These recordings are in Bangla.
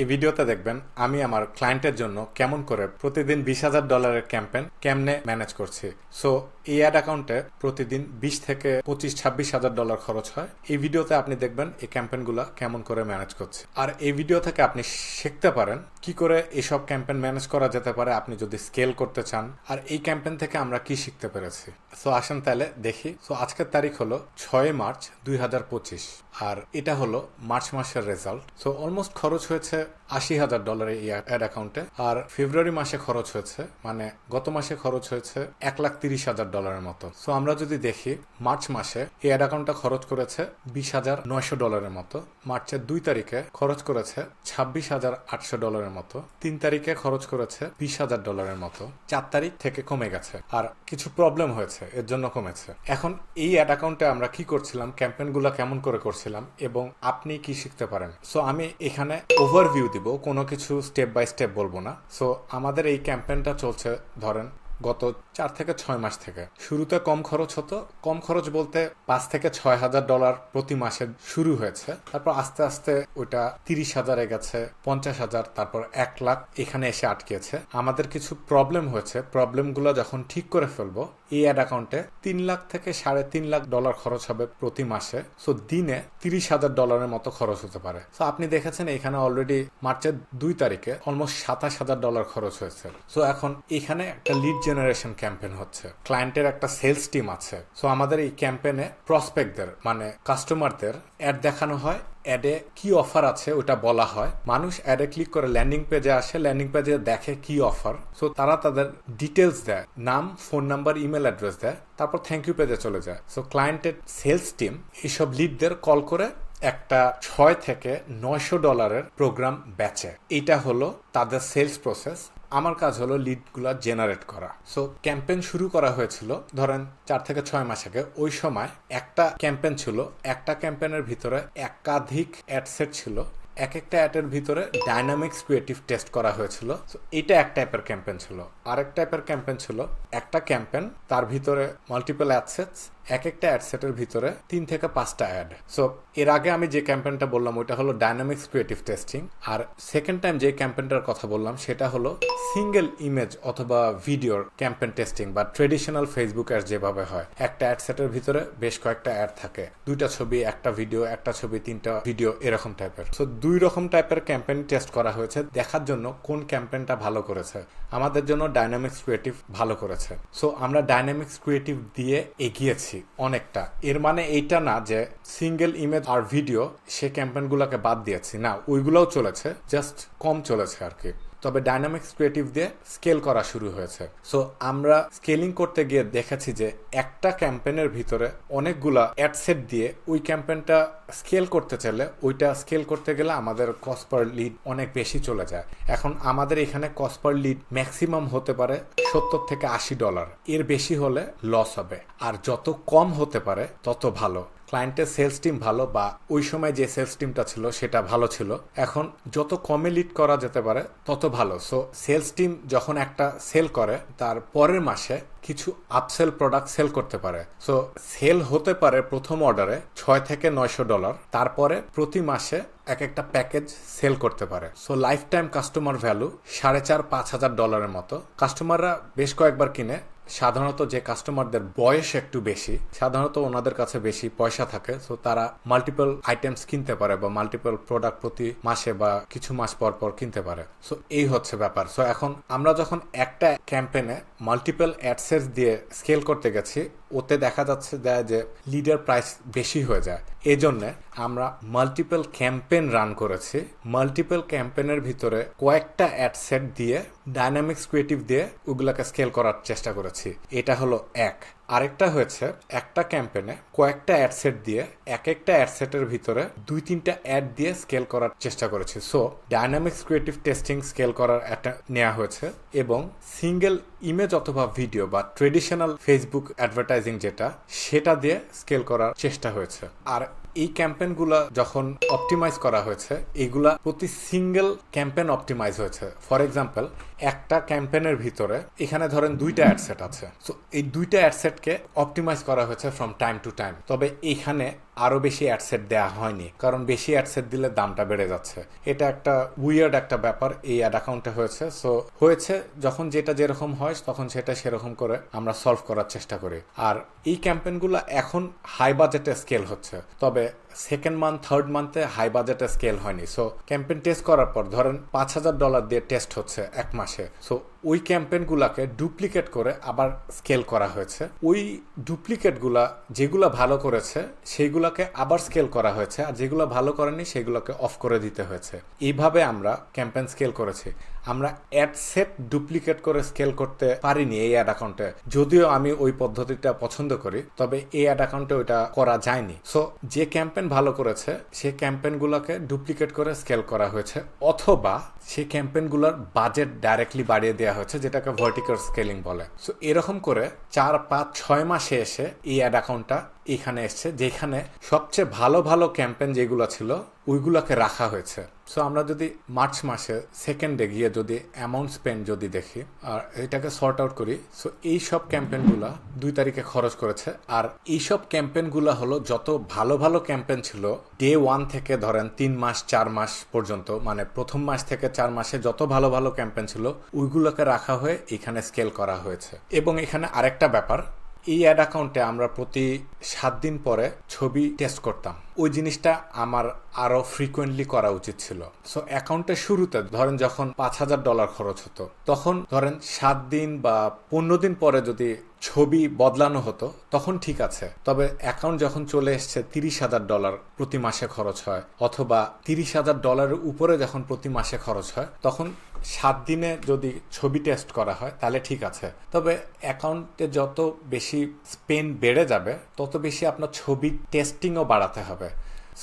এই ভিডিওতে দেখবেন আমি আমার ক্লায়েন্টের জন্য কেমন করে প্রতিদিন বিশ হাজার ডলারের ক্যাম্পেন কেমনে ম্যানেজ করছি। সো এই অ্যাড অ্যাকাউন্টে প্রতিদিন বিশ থেকে পঁচিশ, ছাব্বিশ হাজার ডলার খরচ হয়। এই ভিডিওতে আপনি দেখবেন এই ক্যাম্পেনগুলো কেমন করে ম্যানেজ করছে। আর এই ভিডিও থেকে আপনি শিখতে পারেন কি করে এইসব ক্যাম্পেন ম্যানেজ করা যেতে পারে, আপনি যদি স্কেল করতে চান। আর এই ক্যাম্পেন থেকে আমরা কি শিখতে পেরেছি? সো আসেন তাহলে দেখি। সো আজকের তারিখ হলো ছয় মার্চ দুই হাজার পঁচিশ। আর এটা হলো মার্চ মাসের রেজাল্ট সো অলমোস্ট খরচ হয়েছে আশি হাজার ডলার এই অ্যাড অ্যাকাউন্টে আর ফেব্রুয়ারি মাসে খরচ হয়েছে মানে গত মাসে খরচ হয়েছে এক লাখ তিরিশ হাজার ডলারের মতো। সো আমরা যদি দেখি, মার্চ মাসে এই অ্যাড অ্যাকাউন্টটা খরচ করেছে বিশ হাজার নয়শো ডলারের মতো। মার্চের দুই তারিখে খরচ করেছে ছাব্বিশ হাজার আটশো ডলারের মতো। তিন তারিখে খরচ করেছে বিশ হাজার ডলারের মতো। চার তারিখ থেকে কমে গেছে। আর কিছু প্রবলেম হয়েছে, এর জন্য কমেছে। এখন এই অ্যাড অ্যাকাউন্টে আমরা কি করছিলাম ক্যাম্পেনগুলো কেমন করে করছিলাম, এবং আপনি কি শিখতে পারেন? সো আমি এখানে ওভারভিউ দিব। কোনো কিছু স্টেপ বাই স্টেপ বলব না। সো আমাদের এই ক্যাম্পেনটা চলছে, ধরেন, গত চার থেকে ছয় মাস থেকে। শুরুতে কম খরচ হতো, কম খরচ বলতে পাঁচ থেকে ছয় হাজার ডলার প্রতি মাসে শুরু হয়েছে, তারপর আস্তে আস্তে ওইটা তিরিশ হাজারে গেছে পঞ্চাশ হাজার, তারপর এক লাখ এখানে এসে আটকেছে। আমাদের কিছু প্রবলেম হয়েছে প্রবলেমগুলো যখন ঠিক করে ফেলব এই অ্যাড অ্যাকাউন্টে তিন লাখ থেকে সাড়ে তিন লাখ ডলার খরচ হবে প্রতি মাসে। সো দিনে তিরিশ হাজার ডলারের মতো খরচ হতে পারে। সো আপনি দেখেছেন এখানে অলরেডি মার্চের দুই তারিখে অলমোস্ট সাতাশ হাজার ডলার খরচ হয়েছে। সো এখন এখানে একটা লিড জেনারেশন ক্যাম্পেন হচ্ছে। ক্লায়েন্টের একটা সেলস টিম আছে। সো আমাদের এই ক্যাম্পেইনে প্রসপেক্টদের মানে কাস্টমারদের অ্যাড দেখানো হয় অ্যাডে কি অফার আছে ওটা বলা হয়। মানুষ অ্যাডে ক্লিক করে ল্যান্ডিং পেজে আসে, ল্যান্ডিং পেজে দেখে কি অফার। সো তারা তাদের ডিটেলস দেয়, নাম ফোন নাম্বার ইমেল অ্যাড্রেস দেয়, তারপর থ্যাংক ইউ পেজে চলে যায়। সো ক্লায়েন্টের সেলস টিম এইসব লিডদের কল করে একটা ছয় থেকে নয়শো ডলারের প্রোগ্রাম বেচে। এটা হলো তাদের সেলস প্রসেস আমার কাজ হলো লিডগুলো জেনারেট করা। সো ক্যাম্পেন শুরু করা হয়েছিল ধরেন চার থেকে ছয় মাস আগে। ওই সময় একটা ক্যাম্পেন ছিল একটা ক্যাম্পেনের ভিতরে একাধিক অ্যাডসেট ছিল। এক একটা অ্যাডের ভিতরে ডাইনামিক্স ক্রিয়েটিভ টেস্ট করা হয়েছিল। So, এটা এক টাইপের ক্যাম্পেন ছিল। আরেক টাইপের ক্যাম্পেন ছিল একটা ক্যাম্পেন তার ভিতরে মাল্টিপল অ্যাডসেটস এক একটা অ্যাডসেটের ভিতরে তিন থেকে পাঁচটা অ্যাড সো এর আগে আমি যে ক্যাম্পেইনটা বললাম, ওইটা হলো ডাইনামিক্স ক্রিয়েটিভ টেস্টিং আর সেকেন্ড টাইম যে ক্যাম্পেইনটার কথা বললাম, সেটা হলো সিঙ্গেল ইমেজ অথবা ভিডিওর ক্যাম্পেইন টেস্টিং বা ট্রেডিশনাল ফেসবুক অ্যাড যেভাবে হয়। একটা অ্যাডসেটের ভিতরে বেশ কয়েকটা অ্যাড থাকে। দুইটা ছবি, একটা ভিডিও একটা ছবি, তিনটা ভিডিও এরকম টাইপের সো দুই রকম টাইপের ক্যাম্পেইন টেস্ট করা হয়েছে। দেখার জন্য কোন ক্যাম্পেইনটা ভালো করেছে? আমাদের জন্য ডাইনামিক্স ক্রিয়েটিভ ভালো করেছে। সো আমরা ডাইনামিক্স ক্রিয়েটিভ দিয়ে এগিয়েছি। অনেকটা। এর মানে এইটা না যে সিঙ্গেল ইমেজ আর ভিডিও সে ক্যাম্পেইনগুলোকে বাদ দিয়েছি। না, ওইগুলোও চলেছে জাস্ট কম চলেছে আর কি তবে ডাইনামিক্স ক্রিয়েটিভ দিয়ে স্কেল করা শুরু হয়েছে। সো আমরা স্কেলিং করতে গিয়ে দেখেছি যে একটা ক্যাম্পেনের ভিতরে অনেকগুলা অ্যাডসেট দিয়ে ওই ক্যাম্পেনটা স্কেল করতে চাইলে ওইটা স্কেল করতে গেলে আমাদের কস্ট পার লিড অনেক বেশি চলে যায়। এখন আমাদের এখানে কস্ট পার লিড ম্যাক্সিমাম হতে পারে সত্তর থেকে আশি ডলার এর বেশি হলে লস হবে। আর যত কম হতে পারে, তত ভালো। ক্লায়েন্টের সেলস টিম ভালো বা ওই সময় যে সেলস টিমটা ছিল, সেটা ভালো ছিল। এখন যত কমে লিড করা যেতে পারে, তত ভালো। সো সেলস টিম যখন একটা সেল করে, তার পরের মাসে কিছু আপসেল প্রোডাক্ট সেল করতে পারে। সো সেল হতে পারে প্রথম অর্ডারে ছয় থেকে নয়শো ডলার তারপরে প্রতি মাসে এক একটা প্যাকেজ সেল করতে পারে। So life time customer value সাড়ে চার, পাঁচ হাজার ডলারের মতো। কাস্টমাররা বেশ কয়েকবার কিনে, সাধারণত যে কাস্টমারদের বয়স একটু বেশি, সাধারণত ওনাদের কাছে বেশি পয়সা থাকে। সো তারা মাল্টিপল আইটেমস কিনতে পারে বা মাল্টিপল প্রোডাক্ট প্রতি মাসে বা কিছু মাস পর পর কিনতে পারে। সো এই হচ্ছে ব্যাপার। সো এখন আমরা যখন একটা ক্যাম্পেনে মাল্টিপল অ্যাডসেস দিয়ে স্কেল করতে গেছি। ওতে দেখা যাচ্ছে যে লিডার প্রাইস বেশি হয়ে যায়। এই জন্যে আমরা মাল্টিপল ক্যাম্পেন রান করেছি। মাল্টিপল ক্যাম্পেনের ভিতরে কয়েকটা অ্যাডসেট দিয়ে ডাইনামিক্স ক্রিয়েটিভ দিয়ে ওগুলাকে স্কেল করার চেষ্টা করেছি। এটা হলো এক। আরেকটা হয়েছে, একটা ক্যাম্পেনে কয়েকটা অ্যাডসেট দিয়ে এক একটা অ্যাডসেটের ভিতরে দুই, তিনটা অ্যাড দিয়ে স্কেল করার চেষ্টা করেছি। So dynamics creative testing scale করার একটা নেওয়া হয়েছে এবং সিঙ্গেল ইমেজ অথবা ভিডিও বা ট্রেডিশনাল ফেসবুক অ্যাডভার্টাইজিং যেটা সেটা দিয়ে স্কেল করার চেষ্টা হয়েছে। আর এই ক্যাম্পেইনগুলো যখন অপটিমাইজ করা হয়েছে এইগুলা প্রতি সিঙ্গেল ক্যাম্পেইন অপটিমাইজ হয়েছে। ফর এক্সাম্পল একটা ক্যাম্পেইনের ভিতরে এখানে ধরেন দুইটা অ্যাডসেট আছে। সো এই দুইটা অ্যাডসেটকে অপটিমাইজ করা হয়েছে ফ্রম টাইম টু টাইম তবে এখানে আরও বেশি অ্যাডসেট দেওয়া হয়নি, কারণ বেশি অ্যাডসেট দিলে দামটা বেড়ে যাচ্ছে। এটা একটা উইয়ার্ড একটা ব্যাপার, এই অ্যাড অ্যাকাউন্টে হয়েছে। সো হয়েছে, যখন যেটা যেরকম হয়, তখন সেটা সেরকম করে আমরা সলভ করার চেষ্টা করি। আর এই ক্যাম্পেইনগুলো এখন হাই বাজেটে স্কেল হচ্ছে। তবে সেকেন্ড মান্থ থার্ড মান্থে হাই বাজেটে স্কেল হয়নি। সো ক্যাম্পেন টেস্ট করার পর ধরেন পাঁচ হাজার ডলার দিয়ে টেস্ট হচ্ছে এক মাসে। সো ওই ক্যাম্পেইনগুলোকে ডুপ্লিকেট করে আবার স্কেল করা হয়েছে। ওই ডুপ্লিকেটগুলা যেগুলো ভালো করেছে, সেইগুলোকে আবার স্কেল করা হয়েছে আর যেগুলো ভালো করেনি সেগুলোকে অফ করে দিতে হয়েছে। এইভাবে আমরা ক্যাম্পেন স্কেল করেছি। আমরা অ্যাড সেট ডুপ্লিকেট করে স্কেল করতে পারিনি এই অ্যাড অ্যাকাউন্টে। যদিও আমি ওই পদ্ধতিটা পছন্দ করি, তবে এই অ্যাড অ্যাকাউন্টে ওইটা করা যায়নি। সো যে ক্যাম্পেন ভালো করেছে সেই ক্যাম্পেইনগুলোকে ডুপ্লিকেট করে স্কেল করা হয়েছে অথবা সেই ক্যাম্পেইনগুলোর বাজেট ডাইরেক্টলি বাড়িয়ে দেওয়া হয়েছে, যেটাকে ভার্টিক্যাল স্কেলিং বলে। সো এরকম করে চার, পাঁচ, ছয় মাসে এসে এই অ্যাড অ্যাকাউন্টটা এখানে এসছে, যেখানে সবচেয়ে ভালো ভালো ক্যাম্পেন যেগুলো ছিল, ওইগুলোকে রাখা হয়েছে। সো আমরা যদি মার্চ মাসে সেকেন্ডে গিয়ে যদি অ্যামাউন্ট স্পেন্ড যদি দেখি, আর এটাকে সর্ট আউট করি সো এই সব ক্যাম্পেইনগুলো দুই তারিখে খরচ করেছে। আর এই এইসব ক্যাম্পেইনগুলো হলো যত ভালো ভালো ক্যাম্পেন ছিল ডে ওয়ান থেকে ধরেন তিন মাস, চার মাস পর্যন্ত মানে প্রথম মাস থেকে চার মাসে যত ভালো ভালো ক্যাম্পেন ছিল, ওইগুলোকে রাখা হয়ে এখানে স্কেল করা হয়েছে। এবং এখানে আরেকটা ব্যাপার এই অ্যাড অ্যাকাউন্টে আমরা প্রতি সাত দিন পরে ছবি টেস্ট করতাম। ওই জিনিসটা আমার আরও ফ্রিকুয়েন্টলি করা উচিত ছিল। সো অ্যাকাউন্টের শুরুতে ধরেন যখন পাঁচ হাজার ডলার খরচ হতো, তখন ধরেন সাত দিন বা পনেরো দিন পরে যদি ছবি বদলানো হতো, তখন ঠিক আছে। তবে অ্যাকাউন্ট যখন চলে এসছে, তিরিশ হাজার ডলার প্রতি মাসে খরচ হয়, অথবা তিরিশ হাজার ডলারের উপরে যখন প্রতি মাসে খরচ হয়, তখন সাত দিনে যদি ছবি টেস্ট করা হয়, তাহলে ঠিক আছে। তবে অ্যাকাউন্টে যত বেশি স্পেন বেড়ে যাবে, তত বেশি আপনার ছবি টেস্টিংও বাড়াতে হবে।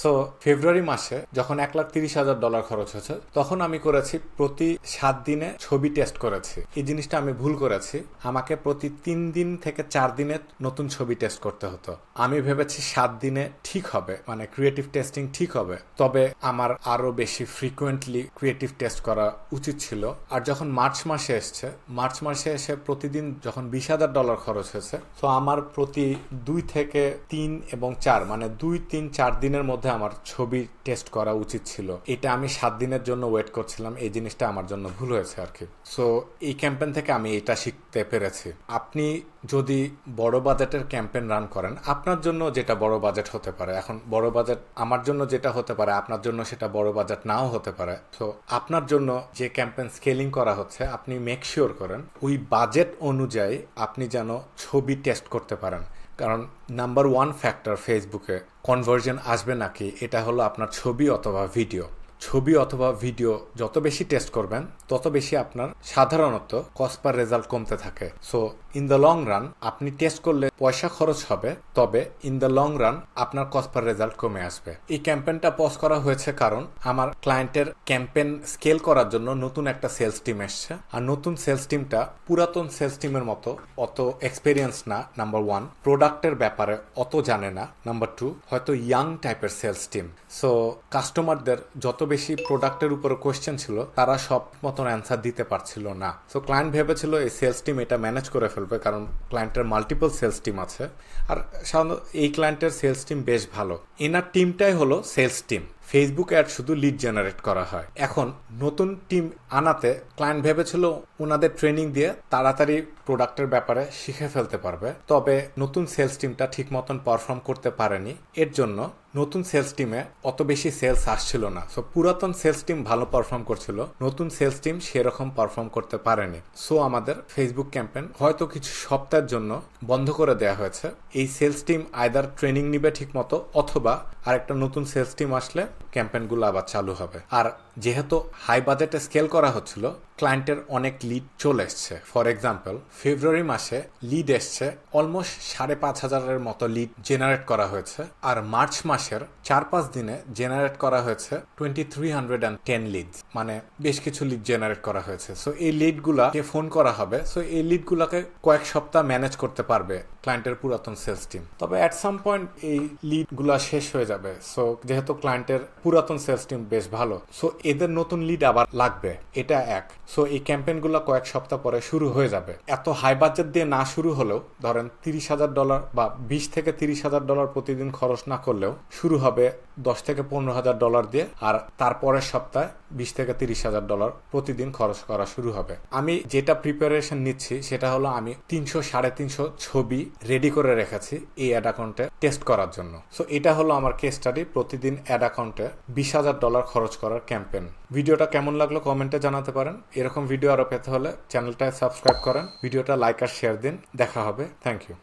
সো ফেব্রুয়ারি মাসে যখন এক লাখ তিরিশ হাজার ডলার খরচ হয়েছে, তখন আমি করেছি প্রতি সাত দিনে ছবি টেস্ট করেছি। এই জিনিসটা আমি ভুল করেছি। আমাকে প্রতি তিন দিন থেকে চার দিনে নতুন ছবি টেস্ট করতে হতো। আমি ভেবেছি সাত দিনে ঠিক হবে মানে ক্রিয়েটিভ টেস্টিং ঠিক হবে। তবে আমার আরও বেশি ফ্রিকুয়েন্টলি ক্রিয়েটিভ টেস্ট করা উচিত ছিল। আর যখন মার্চ মাসে এসছে, মার্চ মাসে এসে প্রতিদিন যখন বিশ হাজার ডলার খরচ হয়েছে, তো আমার প্রতি দুই থেকে তিন এবং চার মানে দুই, তিন, চার দিনের মধ্যে আমার ছবি টেস্ট করা উচিত ছিল। এটা আমি সাত দিনের জন্য ওয়েট করছিলাম, এই জিনিসটা আমার জন্য ভুল হয়েছে আর কি। সো এই ক্যাম্পেন থেকে আমি এটা শিখতে পেরেছি। আপনি যদি বড় বাজেটের ক্যাম্পেন রান করেন, আপনার জন্য যেটা বড় বাজেট হতে পারে, এখন বড় বাজেট আমার জন্য যেটা হতে পারে, আপনার জন্য সেটা বড় বাজেট নাও হতে পারে। তো আপনার জন্য যে ক্যাম্পেন স্কেলিং করা হচ্ছে, আপনি মেক শিওর করেন, ওই বাজেট অনুযায়ী আপনি যেন ছবি টেস্ট করতে পারেন। কারণ নাম্বার ওয়ান ফ্যাক্টর ফেসবুকে কনভার্জন আসবে নাকি, এটা হলো আপনার ছবি অথবা ভিডিও ছবি অথবা ভিডিও যত বেশি টেস্ট করবেন, তত বেশি আপনার সাধারণত কস্ট পার রেজাল্ট কমতে থাকে। So in the long run আপনি টেস্ট করলে পয়সা খরচ হবে, তবে ইন দ্য লং রান আপনার কস্ট পার রেজাল্ট কমে আসবে। এই ক্যাম্পেনটা পজ করা হয়েছে কারণ আমার ক্লায়েন্টের ক্যাম্পেন স্কেল করার জন্য নতুন একটা সেলস টিম এসছে। আর নতুন সেলস টিমটা পুরাতন সেলস টিমের মতো অত এক্সপেরিয়েন্স না নাম্বার ওয়ান প্রোডাক্টের ব্যাপারে অত জানে না নাম্বার টু হয়তো ইয়াং টাইপের সেলস টিম সো কাস্টমারদের যত বেশি প্রোডাক্টের উপরে কোয়েশ্চেন ছিল, তারা সব মতন অ্যান্সার দিতে পারছিল না। সো ক্লায়েন্ট ভেবেছিল এই সেলস টিম এটা ম্যানেজ করে ফেলবে। কারণ ক্লায়েন্টের মাল্টিপল সেলস টিম আছে। আর সাধারণত এই ক্লায়েন্টের সেলস টিম বেশ ভালো। এনার টিমটাই হলো সেলস টিম ফেসবুক অ্যাড শুধু লিড জেনারেট করা হয়। এখন নতুন টিম আনাতে ক্লায়েন্ট ভেবেছিল ওনাদের ট্রেনিং দিয়ে তাড়াতাড়ি প্রোডাক্টের ব্যাপারে শিখে ফেলতে পারবে। তবে নতুন সেলস টিমটা ঠিক মতন পারফর্ম করতে পারেনি। এর জন্য নতুন সেলস টিমে অত বেশি সেলস আসছিল না। সো পুরাতন সেলস টিম ভালো পারফর্ম করছিল। নতুন সেলস টিম সেরকম পারফর্ম করতে পারেনি। সো আমাদের ফেসবুক ক্যাম্পেন হয়তো কিছু সপ্তাহের জন্য বন্ধ করে দেওয়া হয়েছে। এই সেলস টিম আয়দার ট্রেনিং নিবে ঠিক মতো অথবা আরেকটা নতুন সেলস টিম আসলে ক্যাম্পেইনগুলো আবার চালু হবে। আর যেহেতু হাই বাজেটে স্কেল করা হচ্ছিল ক্লায়েন্টের অনেক লিড চলে এসছে। ফর এক্সাম্পল ফেব্রুয়ারি মাসে লিড এসছে অলমোস্ট সাড়ে পাঁচ হাজারের মতো লিড জেনারেট করা হয়েছে, আর মার্চ মাসের চার পাঁচ দিনে জেনারেট করা হয়েছে twenty three hundred and ten lead মানে বেশ কিছু লিড জেনারেট করা হয়েছে। সো এই লিডগুলাকে ফোন করা হবে। সো এই লিডগুলাকে কয়েক সপ্তাহ ম্যানেজ করতে পারবে ক্লায়েন্টের পুরাতন সেলস টিম তবে অ্যাট সাম পয়েন্ট এই লিডগুলা শেষ হয়ে যাবে। সো যেহেতু ক্লায়েন্টের পুরাতন সেলস টিম বেশ ভালো। সো এদের নতুন লিড আবার লাগবে, এটা এক। সো এই ক্যাম্পেইনগুলো কয়েক সপ্তাহ পরে শুরু হয়ে যাবে। এত হাই বাজেট দিয়ে না শুরু হলেও, ধরেন তিরিশ হাজার ডলার বা বিশ থেকে তিরিশ হাজার ডলার প্রতিদিন খরচ না করলেও, শুরু হবে দশ থেকে পনেরো হাজার ডলার দিয়ে, আর তারপরের সপ্তাহে বিশ থেকে তিরিশ হাজার ডলার প্রতিদিন খরচ করা শুরু হবে। আমি যেটা প্রিপারেশন নিচ্ছি, সেটা হলো আমি তিনশো, সাড়ে তিনশো ছবি রেডি করে রেখেছি এই অ্যাড অ্যাকাউন্টে টেস্ট করার জন্য। সো এটা হলো আমার কেস স্টাডি প্রতিদিন অ্যাড অ্যাকাউন্টে বিশ হাজার ডলার খরচ করার ক্যাম্পেন ভিডিওটা কেমন লাগল কমেন্টে জানাতে পারেন। এরকম ভিডিও আরও পেতে হলে চ্যানেলটা সাবস্ক্রাইব করেন। ভিডিওটা লাইক আর শেয়ার দিন। দেখা হবে। Thank you.